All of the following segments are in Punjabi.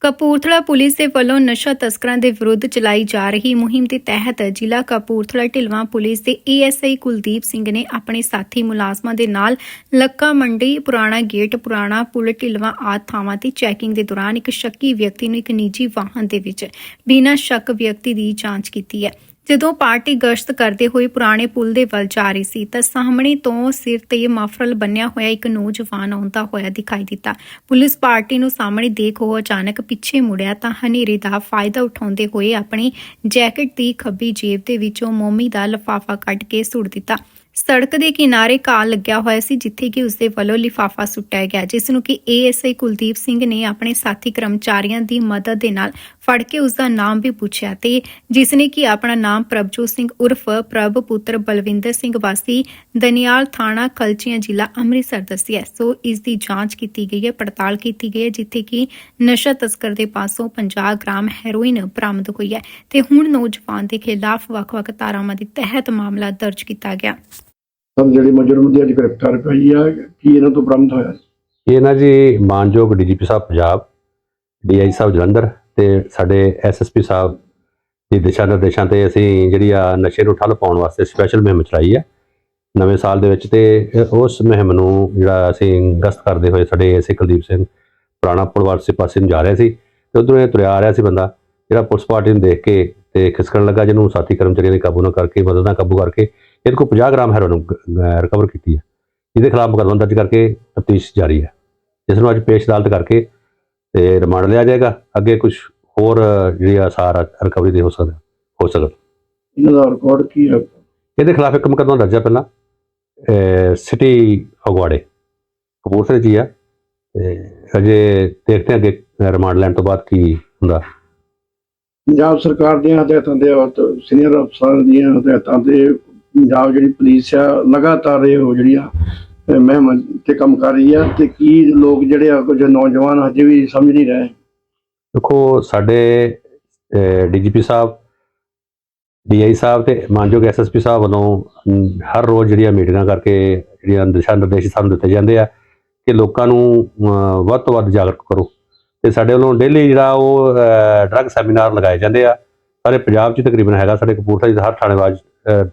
ਕਪੂਰਥਲਾ ਪੁਲਿਸ ਦੇ ਵੱਲੋਂ ਨਸ਼ਾ ਤਸਕਰਾਂ ਦੇ ਵਿਰੁੱਧ ਚਲਾਈ ਜਾ ਰਹੀ ਮੁਹਿੰਮ ਦੇ ਤਹਿਤ ਜ਼ਿਲ੍ਹਾ ਕਪੂਰਥਲਾ ਢਿਲਵਾਂ ਪੁਲਿਸ ਦੇ ਏਐਸਆਈ ਕੁਲਦੀਪ ਸਿੰਘ ਨੇ ਆਪਣੇ ਸਾਥੀ ਮੁਲਾਜ਼ਮਾਂ ਦੇ ਨਾਲ ਲੱਕਾ ਮੰਡੀ, ਪੁਰਾਣਾ ਗੇਟ, ਪੁਰਾਣਾ ਪੁਲ ਢਿਲਵਾਂ ਆਦਿ ਥਾਵਾਂ ਤੇ ਚੈਕਿੰਗ ਦੇ ਦੌਰਾਨ ਇੱਕ ਸ਼ੱਕੀ ਵਿਅਕਤੀ ਨੂੰ ਇੱਕ ਨਿੱਜੀ ਵਾਹਨ ਦੇ ਵਿੱਚ ਬਿਨਾਂ ਸ਼ੱਕ ਵਿਅਕਤੀ ਦੀ ਜਾਂਚ ਕੀਤੀ ਹੈ। ਜਦੋਂ ਪਾਰਟੀ ਗਸ਼ਤ ਕਰਦੇ ਹੋਏ ਪੁਰਾਣੇ ਪੁਲ ਦੇ ਵੱਲ ਜਾ ਰਹੀ ਸੀ ਤਾਂ ਸਾਹਮਣੇ ਤੋਂ ਸਿਰ ਤੇ ਮਫਰਲ ਬੰਨਿਆ ਹੋਇਆ ਇੱਕ ਨੌਜਵਾਨ ਆਉਂਦਾ ਹੋਇਆ ਦਿਖਾਈ ਦਿੱਤਾ। ਪੁਲਿਸ ਪਾਰਟੀ ਨੂੰ ਸਾਹਮਣੇ ਦੇਖ ਉਹ ਅਚਾਨਕ ਪਿੱਛੇ ਮੁੜਿਆ ਤਾਂ ਹਨੇਰੇ ਦਾ ਫਾਇਦਾ ਉਠਾਉਂਦੇ ਹੋਏ ਆਪਣੀ ਜੈਕਟ ਦੀ ਖੱਬੀ ਜੇਬ ਦੇ ਵਿੱਚੋਂ ਮੋਮੀ ਦਾ ਲਿਫਾਫਾ ਕੱਢ ਕੇ ਸੁੱਟ ਦਿੱਤਾ। ਸੜਕ ਦੇ ਕਿਨਾਰੇ ਕਾਰ ਲੱਗਿਆ ਹੋਇਆ ਸੀ, ਜਿੱਥੇ ਕਿ ਉਸਦੇ ਵੱਲੋਂ ਲਿਫਾਫਾ ਸੁੱਟਿਆ ਗਿਆ, ਜਿਸ ਨੂੰ ਕਿ ਏਐਸਆਈ ਕੁਲਦੀਪ ਸਿੰਘ ਨੇ ਆਪਣੇ ਸਾਥੀ ਕਰਮਚਾਰੀਆਂ ਦੀ ਮਦਦ ਦੇ ਨਾਲ ਫੜ ਕੇ ਉਸ ਦਾ ਨਾਮ ਵੀ ਪੁੱਛਿਆ ਤੇ ਜਿਸ ਨੇ ਕਿ ਆਪਣਾ ਨਾਮ ਪ੍ਰਭਜੋਤ ਸਿੰਘ ਉਰਫ ਪ੍ਰਭ ਪੁੱਤਰ ਬਲਵਿੰਦਰ ਸਿੰਘ ਵਾਸੀ ਦਨਿਆਲ ਥਾਣਾ ਕਲਚੀਆਂ ਜ਼ਿਲ੍ਹਾ ਅੰਮ੍ਰਿਤਸਰ ਦੱਸਿਆ। ਸੋ ਇਸ ਦੀ ਜਾਂਚ ਕੀਤੀ ਗਈ ਹੈ, ਪੜਤਾਲ ਕੀਤੀ ਗਈ ਹੈ, ਜਿੱਥੇ ਕਿ ਨਸ਼ਾ ਤਸਕਰ ਦੇ ਪਾਸੋਂ 50 ਗ੍ਰਾਮ ਹੈਰੋਇਨ ਬਰਾਮਦ ਹੋਈ ਹੈ ਤੇ ਹੁਣ ਨੌਜਵਾਨ ਦੇ ਖਿਲਾਫ ਵੱਖ-ਵੱਖ ਧਾਰਾਵਾਂ ਦੇ ਤਹਿਤ ਮਾਮਲਾ ਦਰਜ ਕੀਤਾ ਗਿਆ। ਸਰ, ਜਿਹੜੀ ਮੁਜਰਮ ਦੀ ਅੱਜ ਗ੍ਰਿਫਤਾਰ ਪਈ ਆ, ਕੀ ਇਹਨਾਂ ਤੋਂ ਬਰਾਮਦ ਹੋਇਆ ਇਹ ਨਾ ਜੀ ਮਾਨਯੋਗ ਡੀਜੀਪੀ ਸਾਹਿਬ ਪੰਜਾਬ, ਡੀਆਈ ਸਾਹਿਬ ਜਲੰਧਰ ਤੇ ਸਾਡੇ ਐਸਐਸਪੀ ਸਾਹਿਬ ਦੀ ਦਿਸ਼ਾ ਨਿਰਦੇਸ਼ਾਂ ਤੇ ਅਸੀਂ ਜਿਹੜੀ ਆ ਨਸ਼ੇ ਨੂੰ ਠੱਲ ਪਾਉਣ ਵਾਸਤੇ ਸਪੈਸ਼ਲ ਮੁਹਿੰਮ ਚਲਾਈ ਹੈ ਨਵੇਂ ਸਾਲ ਦੇ ਵਿੱਚ ਤੇ ਉਸ ਮੁਹਿੰਮ ਨੂੰ ਜਿਹੜਾ ਅਸੀਂ ਗਸ਼ਤ ਕਰਦੇ ਹੋਏ ਸਾਡੇ ਐਸਏ ਕੁਲਦੀਪ ਸਿੰਘ, ਪੁਰਾਣਾ ਪੁਲਵਾਰ ਸੇ ਪਾਸੇ ਨੂੰ ਜਾ ਰਿਹਾ ਸੀ ਤੇ ਉਧਰੋਂ ਇਹ ਤੁਰਿਆ ਆ ਰਿਹਾ ਸੀ ਬੰਦਾ, ਜਿਹੜਾ ਪੁਲਿਸ ਪਾਰਟੀ ਨੂੰ ਦੇਖ ਕੇ ਤੇ ਖਿਸਕਣ ਲੱਗਾ ਜਿਹਨੂੰ ਸਾਥੀ ਕਰਮਚਾਰੀਆਂ ਨੇ ਕਾਬੂ ਨਾ ਕਰਕੇ ਮਦਦ ਨਾਲ ਕਾਬੂ ਕਰਕੇ ਇਹਦੇ ਕੋਲ 50 ਗ੍ਰਾਮ ਹੈਰੋਇਨ ਰਿਕਵਰ ਕੀਤੀ ਹੈ। ਇਹਦੇ ਖਿਲਾਫ ਮੁਕੱਦਮਾ ਦਰਜ ਕਰਕੇ ਤਫਤੀਸ਼ ਜਾਰੀ ਹੈ। ਜਿਸ ਨੂੰ ਅੱਜ ਪੇਸ਼ ਅਦਾਲਤ ਕਰਕੇ ਤੇ ਰਿਮਾਂਡ ਲਿਆ ਜਾਏਗਾ। ਅੱਗੇ ਕੁਝ ਹੋਰ ਜਿਹੜੀ ਆਸਾਰ ਰਿਕਵਰੀ ਦੇ ਹੋ ਸਕਦਾ ਹੋ ਸਕਣ ਇਹਨਾਂ ਦਾ ਰਿਕਾਰਡ ਕੀ ਹੈ? ਇਹਦੇ ਖਿਲਾਫ ਇੱਕ ਮੁਕੱਦਮਾ ਦਰਜ ਹੈ ਪਹਿਲਾਂ। ਸਿਟੀ ਫਗਵਾੜੇ ਕਪੂਰਥਲੇ ਹੀ ਆ ਤੇ ਅਜੇ ਦੇਖਦੇ ਹਾਂ ਅੱਗੇ ਰਿਮਾਂਡ ਲੈਣ ਤੋਂ ਬਾਅਦ ਕੀ ਹੁੰਦਾ। ਪੰਜਾਬ ਸਰਕਾਰ ਦੀਆਂ ਹਦਾਇਤਾਂ ਦੇ ਔਰ ਸੀਨੀਅਰ ਅਫਸਰਾਂ ਦੀਆਂ ਹਦਾਇਤਾਂ ਤੇ ਪੰਜਾਬ ਜਿਹੜੀ ਪੁਲਿਸ ਆ, ਲਗਾਤਾਰ ਇਹ ਉਹ ਜਿਹੜੀ ਆ, ਅਹ ਤੇ ਕੰਮ ਕਰ ਰਹੀ ਆ ਤੇ ਕੀ ਲੋਕ ਜਿਹੜੇ ਆ, ਕੁਝ ਨੌਜਵਾਨ ਹਜੇ ਵੀ ਸਮਝ ਨਹੀਂ ਰਹੇ। ਦੇਖੋ, ਸਾਡੇ ਡੀਜੀਪੀ ਸਾਹਿਬ, ਡੀਆਈ ਸਾਹਿਬ ਤੇ ਮਾਨਯੋਗ ਐਸਐਸਪੀ ਸਾਹਿਬ ਵੱਲੋਂ ਹਰ ਰੋਜ਼ ਜਿਹੜੀਆਂ ਮੀਟਿੰਗਾਂ ਕਰਕੇ ਜਿਹੜੀਆਂ ਦਿਸ਼ਾ ਨਿਰਦੇਸ਼ ਸਾਨੂੰ ਦਿੱਤੇ ਜਾਂਦੇ ਆ ਕਿ ਲੋਕਾਂ ਨੂੰ ਵੱਧ ਤੋਂ ਵੱਧ ਜਾਗਰੂਕ ਕਰੋ। ਤੇ ਸਾਡੇ ਵੱਲੋਂ ਡੇਲੀ ਜਿਹੜਾ ਉਹ ਡਰੱਗ ਸੈਮੀਨਾਰ ਲਗਾਏ ਜਾਂਦੇ ਆ। ਸਾਰੇ ਪੰਜਾਬ 'ਚ ਤਕਰੀਬਨ ਹੈਗਾ ਸਾਡੇ ਕਪੂਰਥਲਾ 'ਚ ਹਰ ਥਾਣੇਵਾਜ ਅਹ,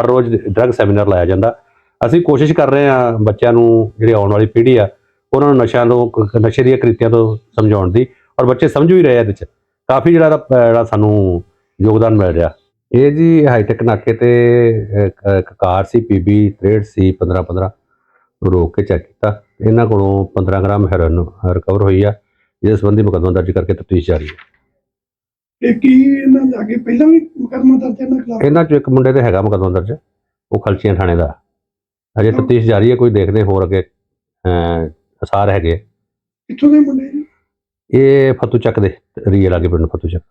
ਹਰ ਰੋਜ਼ ਡਰੱਗ ਸੈਮੀਨਾਰ ਲਾਇਆ ਜਾਂਦਾ। ਅਸੀਂ ਕੋਸ਼ਿਸ਼ ਕਰ ਰਹੇ ਆ ਬੱਚਿਆਂ ਨੂੰ ਜਿਹੜੀ ਆਉਣ ਵਾਲੀ ਪੀੜ੍ਹੀ ਆ ਉਹਨਾਂ ਨੂੰ ਨਸ਼ਿਆਂ ਤੋਂ ਨਸ਼ੇ ਦੀਆਂ ਕ੍ਰਿਤੀਆਂ ਤੋਂ ਸਮਝਾਉਣ ਦੀ ਔਰ ਬੱਚੇ ਸਮਝ ਵੀ ਰਹੇ ਆ ਇਹਦੇ ਚ। ਕਾਫੀ ਜਿਹੜਾ ਜਿਹੜਾ ਸਾਨੂੰ ਯੋਗਦਾਨ ਮਿਲ ਰਿਹਾ। ਇਹ ਜੀ ਹਾਈਟੈਕ ਨਾਕੇ ਤੇ ਕ- ਇੱਕ ਕਾਰ ਸੀ ਪੀਬੀ 63 ਸੀ 15 15 ਨੂੰ ਰੋਕ ਕੇ ਚੈੱਕ ਕੀਤਾ। ਇਹਨਾਂ ਕੋਲੋਂ 15 ਗ੍ਰਾਮ ਹੈਰੋਇਨ ਰਿਕਵਰ ਹੋਈ ਆ। ਜਿਹਦੇ ਸੰਬੰਧੀ ਮੁਕੱਦਮਾ ਦਰਜ ਕਰਕੇ ਤਫਤੀਸ਼ ਜਾਰੀ ਹੈ। ਇਹ ਕੀ ਇਹਨਾਂ ਦੇ ਅੱਗੇ ਪਹਿਲਾਂ ਵੀ ਮੁਕਦਮਾ ਦਰਜ ਇਹਨਾਂ ਖਿਲਾਫ? ਇਹਨਾਂ ਚੋਂ ਇੱਕ ਮੁੰਡੇ ਤੇ ਹੈਗਾ ਮੁਕੱਦਮਾ ਦਰਜ ਉਹ ਖਲਚੀਆਂ ਥਾਣੇ ਦਾ। ਅਜੇ ਤਫਤੀਸ਼ ਜਾਰੀ ਹੈ ਕੋਈ ਦੇਖਦੇ ਹੋਰ ਅੱਗੇ ਅਸਾਰ ਹੈਗੇ। ਕਿੱਥੋਂ ਦੇ ਮੁੰਡੇ ਇਹ ਫਤੂ ਚੱਕ ਦੇ ਰੀਏ ਲਾਗੇ ਪਿੰਡ ਫਤੂ ਚੱਕ।